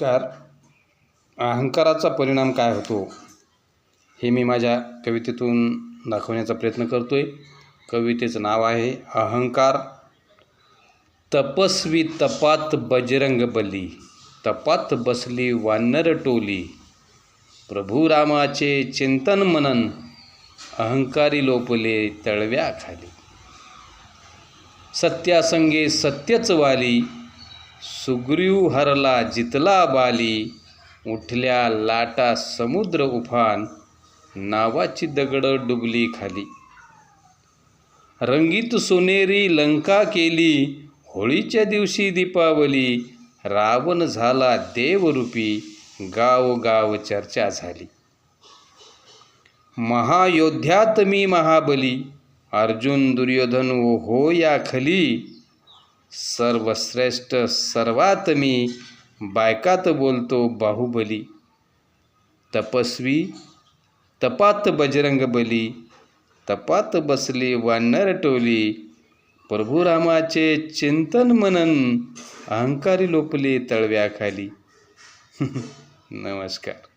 नमस्कार. अहंकाराचा परिणाम काय होतो? हे मी माझ्या कवितेतून दाखवण्याचा प्रयत्न करतो आहे कवितेचं नाव आहे अहंकार. तपस्वी तपात बजरंग बली. तपात बसली वानर टोली. प्रभू रामाचे चिंतन मनन. अहंकारी लोपले तळव्याखाली सत्यासंगे सत्यच वाली. सुग्रीव हरला जितला बाली उठल्या लाटा समुद्र उफान नावाची दगडं डुबली खाली. रंगीत सोनेरी लंका केली होळीच्या दिवशी दीपावली रावण झाला देवरूपी गावोगाव चर्चा झाली. महायोध्यात मी महाबली अर्जुन दुर्योधन हो या खली. सर्वश्रेष्ठ सर्वात मी बायकात बोलतो बाहुबली. तपस्वी तपात बजरंग बली. तपात बसली वानर टोली. प्रभू रामाचे चिंतन मनन अहंकारी लोपले तळव्याखाली. नमस्कार.